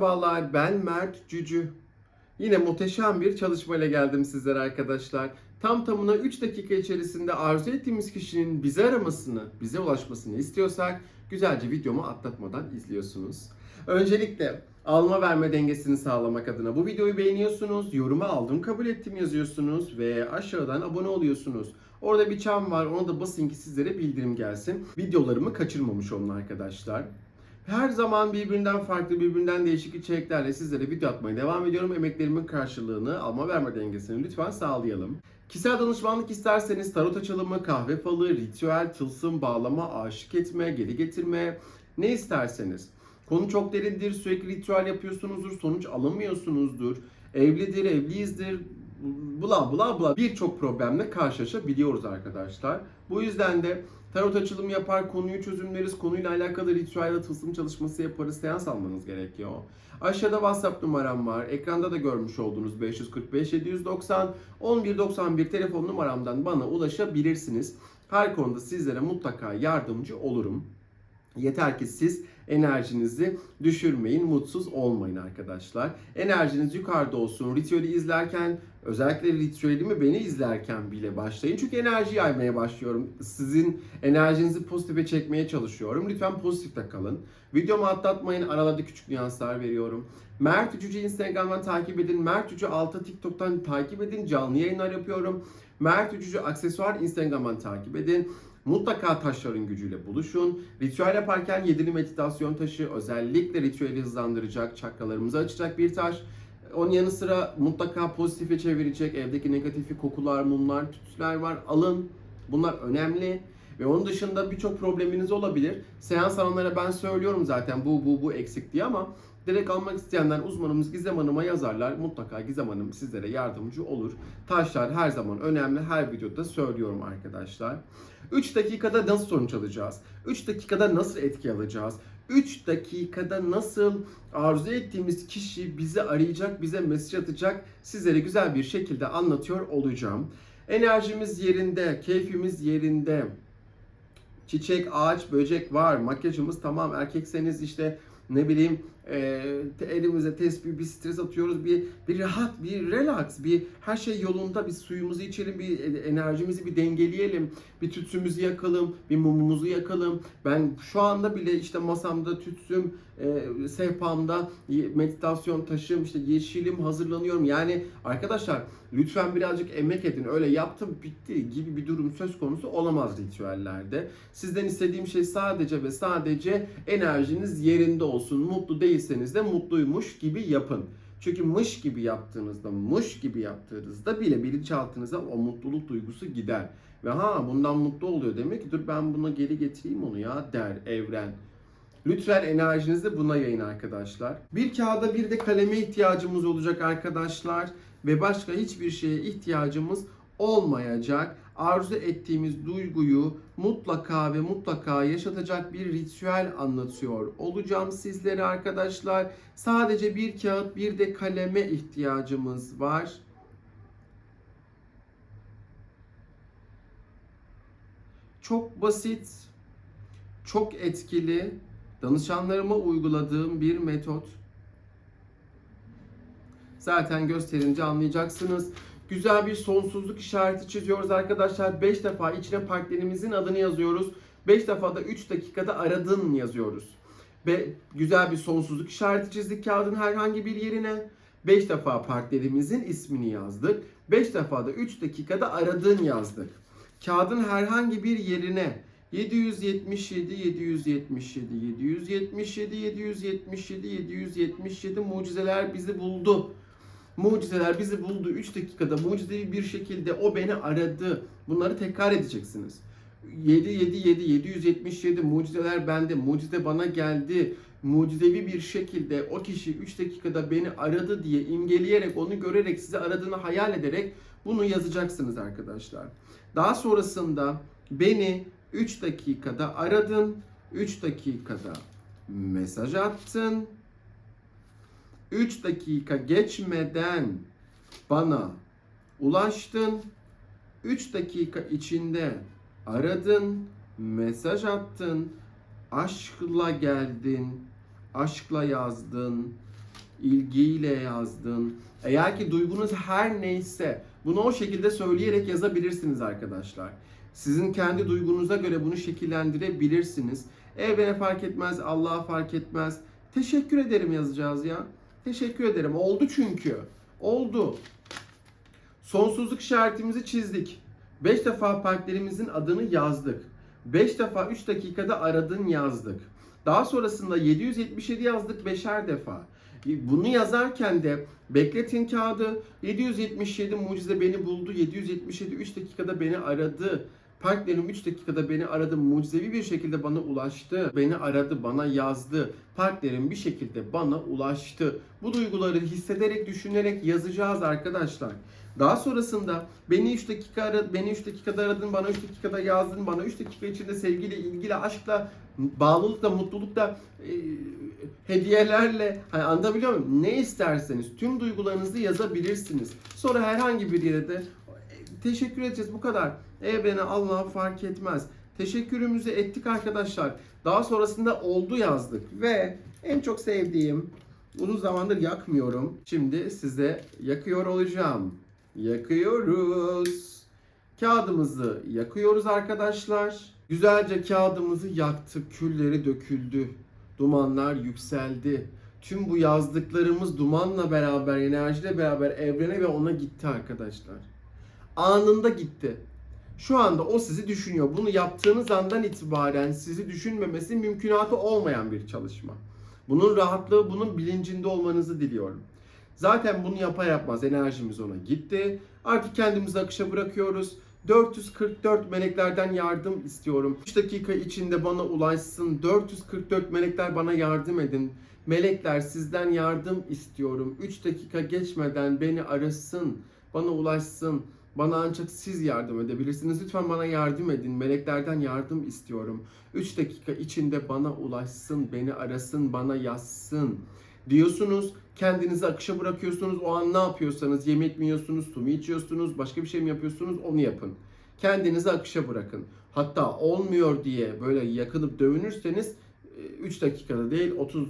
merhabalar ben Mert Cücü. Yine muhteşem bir çalışmayla geldim sizlere arkadaşlar. Tam tamına 3 dakika içerisinde arzu ettiğimiz kişinin bize aramasını, bize ulaşmasını istiyorsak güzelce videomu atlatmadan izliyorsunuz. Öncelikle alma verme dengesini sağlamak adına bu videoyu beğeniyorsunuz, yoruma aldım kabul ettim yazıyorsunuz ve aşağıdan abone oluyorsunuz. Orada bir çan var ona da basın ki sizlere bildirim gelsin. Videolarımı kaçırmamış olun arkadaşlar. Her zaman birbirinden farklı, birbirinden değişik içeriklerle sizlere video atmaya devam ediyorum. Emeklerimin karşılığını alma verme dengesini lütfen sağlayalım. Kişisel danışmanlık isterseniz tarot açılımı, kahve falı, ritüel, tılsım, bağlama, aşık etme, geri getirme ne isterseniz. Konu çok derindir, sürekli ritüel yapıyorsunuzdur, sonuç alamıyorsunuzdur. Evlidir, evliyizdir, bla bla bla birçok problemle karşılaşabiliyoruz arkadaşlar. Bu yüzden de tarot açılımı yapar, konuyu çözümleriz, konuyla alakalı ritüel ve tılsım çalışması yaparız, seans almanız gerekiyor. Aşağıda WhatsApp numaram var. Ekranda da görmüş olduğunuz 545 790 1191 telefon numaramdan bana ulaşabilirsiniz. Her konuda sizlere mutlaka yardımcı olurum. Yeter ki siz enerjinizi düşürmeyin, mutsuz olmayın arkadaşlar. Enerjiniz yukarıda olsun. Ritüeli izlerken, özellikle ritüelimi beni izlerken bile başlayın. Çünkü enerji yaymaya başlıyorum. Sizin enerjinizi pozitife çekmeye çalışıyorum. Lütfen pozitifte kalın. Videomu atlatmayın. Aralarda küçük nüanslar veriyorum. Mert Cüce Instagram'dan takip edin. Mert Cüce Altı TikTok'tan takip edin. Canlı yayınlar yapıyorum. Mert Cüce Aksesuar Instagram'dan takip edin. Mutlaka taşların gücüyle buluşun. Ritüel yaparken yedili meditasyon taşı özellikle ritüeli hızlandıracak, çakralarımızı açacak bir taş. Onun yanı sıra mutlaka pozitife çevirecek evdeki negatifi kokular, mumlar, tütsüler var. Alın. Bunlar önemli. Ve onun dışında birçok probleminiz olabilir. Seans alanlara ben söylüyorum zaten bu bu bu eksik diye ama direkt almak isteyenler uzmanımız Gizem Hanım'a yazarlar. Mutlaka Gizem Hanım sizlere yardımcı olur. Taşlar her zaman önemli. Her videoda söylüyorum arkadaşlar. 3 dakikada nasıl sonuç alacağız? 3 dakikada nasıl etki alacağız? 3 dakikada nasıl arzu ettiğimiz kişi bizi arayacak, bize mesaj atacak sizlere güzel bir şekilde anlatıyor olacağım. Enerjimiz yerinde, keyfimiz yerinde. Çiçek, ağaç, böcek var. Makyajımız tamam. Erkekseniz işte ne bileyim e, elimize tespih bir stres atıyoruz bir bir rahat bir relax bir her şey yolunda bir suyumuzu içelim bir e- enerjimizi bir dengeleyelim bir tütsümüzü yakalım bir mumumuzu yakalım. Ben şu anda bile işte masamda tütsüm e, sehpamda meditasyon taşım işte yeşilim hazırlanıyorum. Yani arkadaşlar lütfen birazcık emek edin. Öyle yaptım bitti gibi bir durum söz konusu olamaz ritüellerde. Sizden istediğim şey sadece ve sadece enerjiniz yerinde olsun. Mutlu değilseniz de mutluymuş gibi yapın. Çünkü mış gibi yaptığınızda, mış gibi yaptığınızda bile bilinçaltınıza o mutluluk duygusu gider. Ve ha bundan mutlu oluyor demek ki dur ben buna geri getireyim onu ya der evren. Lütfen enerjinizi buna yayın arkadaşlar. Bir kağıda bir de kaleme ihtiyacımız olacak arkadaşlar. Ve başka hiçbir şeye ihtiyacımız olmayacak. Arzu ettiğimiz duyguyu mutlaka ve mutlaka yaşatacak bir ritüel anlatıyor olacağım sizlere arkadaşlar. Sadece bir kağıt bir de kaleme ihtiyacımız var. Çok basit, çok etkili, danışanlarıma uyguladığım bir metot. Zaten gösterince anlayacaksınız. Güzel bir sonsuzluk işareti çiziyoruz arkadaşlar. 5 defa içine partnerimizin adını yazıyoruz. 5 defa da 3 dakikada aradın yazıyoruz. Ve güzel bir sonsuzluk işareti çizdik kağıdın herhangi bir yerine. 5 defa partnerimizin ismini yazdık. 5 defa da 3 dakikada aradın yazdık. Kağıdın herhangi bir yerine 777 777 777 777 777 mucizeler bizi buldu. Mucizeler bizi buldu. 3 dakikada mucizevi bir şekilde o beni aradı. Bunları tekrar edeceksiniz. 777 777 mucizeler bende. Mucize bana geldi. Mucizevi bir şekilde o kişi 3 dakikada beni aradı diye imgeleyerek onu görerek sizi aradığını hayal ederek bunu yazacaksınız arkadaşlar. Daha sonrasında Beni 3 dakikada aradın. 3 dakikada mesaj attın. 3 dakika geçmeden bana ulaştın. 3 dakika içinde aradın, mesaj attın, aşkla geldin, aşkla yazdın, ilgiyle yazdın. Eğer ki duygunuz her neyse bunu o şekilde söyleyerek yazabilirsiniz arkadaşlar. Sizin kendi duygunuza göre bunu şekillendirebilirsiniz. Evrene fark etmez, Allah'a fark etmez. Teşekkür ederim yazacağız ya. Teşekkür ederim. Oldu çünkü. Oldu. Sonsuzluk işaretimizi çizdik. 5 defa partnerimizin adını yazdık. 5 defa 3 dakikada aradın yazdık. Daha sonrasında 777 yazdık 5'er defa. Bunu yazarken de bekletin kağıdı 777 mucize beni buldu. 777 3 dakikada beni aradı. Partnerim 3 dakikada beni aradı. Mucizevi bir şekilde bana ulaştı. Beni aradı, bana yazdı. Partnerim bir şekilde bana ulaştı. Bu duyguları hissederek, düşünerek yazacağız arkadaşlar. Daha sonrasında beni 3 dakika aradı, beni 3 dakikada aradın, bana 3 dakikada yazdın, bana 3 dakika içinde sevgiyle, ilgiyle, aşkla, bağlılıkla, mutlulukla, e, hediyelerle, hani anlatabiliyor muyum? Ne isterseniz tüm duygularınızı yazabilirsiniz. Sonra herhangi bir yere de teşekkür edeceğiz bu kadar. Evrene Allah'a fark etmez. Teşekkürümüzü ettik arkadaşlar. Daha sonrasında oldu yazdık ve en çok sevdiğim uzun zamandır yakmıyorum. Şimdi size yakıyor olacağım. Yakıyoruz. Kağıdımızı yakıyoruz arkadaşlar. Güzelce kağıdımızı yaktık. Külleri döküldü. Dumanlar yükseldi. Tüm bu yazdıklarımız dumanla beraber, enerjiyle beraber evrene ve ona gitti arkadaşlar. Anında gitti. Şu anda o sizi düşünüyor. Bunu yaptığınız andan itibaren sizi düşünmemesi mümkünatı olmayan bir çalışma. Bunun rahatlığı, bunun bilincinde olmanızı diliyorum. Zaten bunu yapar yapmaz enerjimiz ona gitti. Artık kendimizi akışa bırakıyoruz. 444 meleklerden yardım istiyorum. 3 dakika içinde bana ulaşsın. 444 melekler bana yardım edin. Melekler sizden yardım istiyorum. 3 dakika geçmeden beni arasın. Bana ulaşsın. Bana ancak siz yardım edebilirsiniz. Lütfen bana yardım edin. Meleklerden yardım istiyorum. 3 dakika içinde bana ulaşsın, beni arasın, bana yazsın. Diyorsunuz, kendinizi akışa bırakıyorsunuz. O an ne yapıyorsanız, yemek mi yiyorsunuz, su mu içiyorsunuz, başka bir şey mi yapıyorsunuz onu yapın. Kendinizi akışa bırakın. Hatta olmuyor diye böyle yakınıp dövünürseniz 3 dakikada değil 30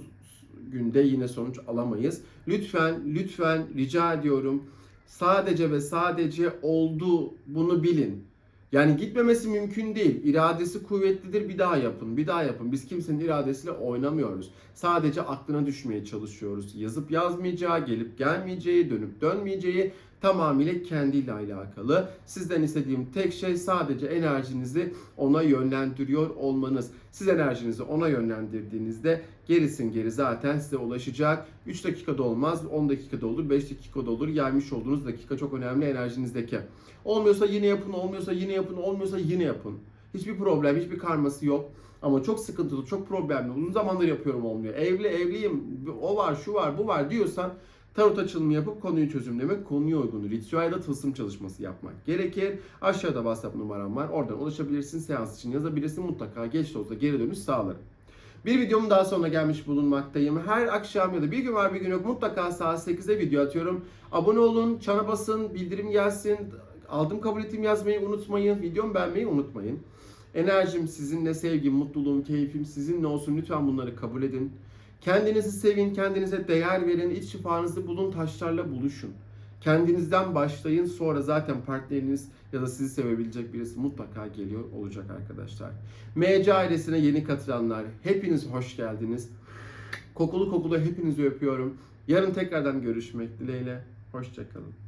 günde yine sonuç alamayız. Lütfen, lütfen rica ediyorum sadece ve sadece oldu bunu bilin. Yani gitmemesi mümkün değil. İradesi kuvvetlidir. Bir daha yapın. Bir daha yapın. Biz kimsenin iradesiyle oynamıyoruz. Sadece aklına düşmeye çalışıyoruz. Yazıp yazmayacağı, gelip gelmeyeceği, dönüp dönmeyeceği tamamıyla kendiyle alakalı. Sizden istediğim tek şey sadece enerjinizi ona yönlendiriyor olmanız. Siz enerjinizi ona yönlendirdiğinizde gerisin geri zaten size ulaşacak. 3 dakikada olmaz, 10 dakikada olur, 5 dakikada olur. Yaymış olduğunuz dakika çok önemli enerjinizdeki. Olmuyorsa yine yapın, olmuyorsa yine yapın, olmuyorsa yine yapın. Hiçbir problem, hiçbir karması yok. Ama çok sıkıntılı, çok problemli. Uzun zamandır yapıyorum olmuyor. Evli, evliyim, o var, şu var, bu var diyorsan tarot açılımı yapıp konuyu çözümlemek, konuya uygun ritüel ya tılsım çalışması yapmak gerekir. Aşağıda WhatsApp numaram var. Oradan ulaşabilirsin. Seans için yazabilirsin. Mutlaka geç de olsa geri dönüş sağlarım. Bir videomun daha sonuna gelmiş bulunmaktayım. Her akşam ya da bir gün var bir gün yok mutlaka saat 8'de video atıyorum. Abone olun, çana basın, bildirim gelsin. Aldım kabul ettim yazmayı unutmayın. Videomu beğenmeyi unutmayın. Enerjim sizinle, sevgim, mutluluğum, keyfim sizinle olsun. Lütfen bunları kabul edin. Kendinizi sevin, kendinize değer verin, iç şifanızı bulun, taşlarla buluşun. Kendinizden başlayın, sonra zaten partneriniz ya da sizi sevebilecek birisi mutlaka geliyor olacak arkadaşlar. MC ailesine yeni katılanlar, hepiniz hoş geldiniz. Kokulu kokulu hepinizi öpüyorum. Yarın tekrardan görüşmek dileğiyle. Hoşçakalın.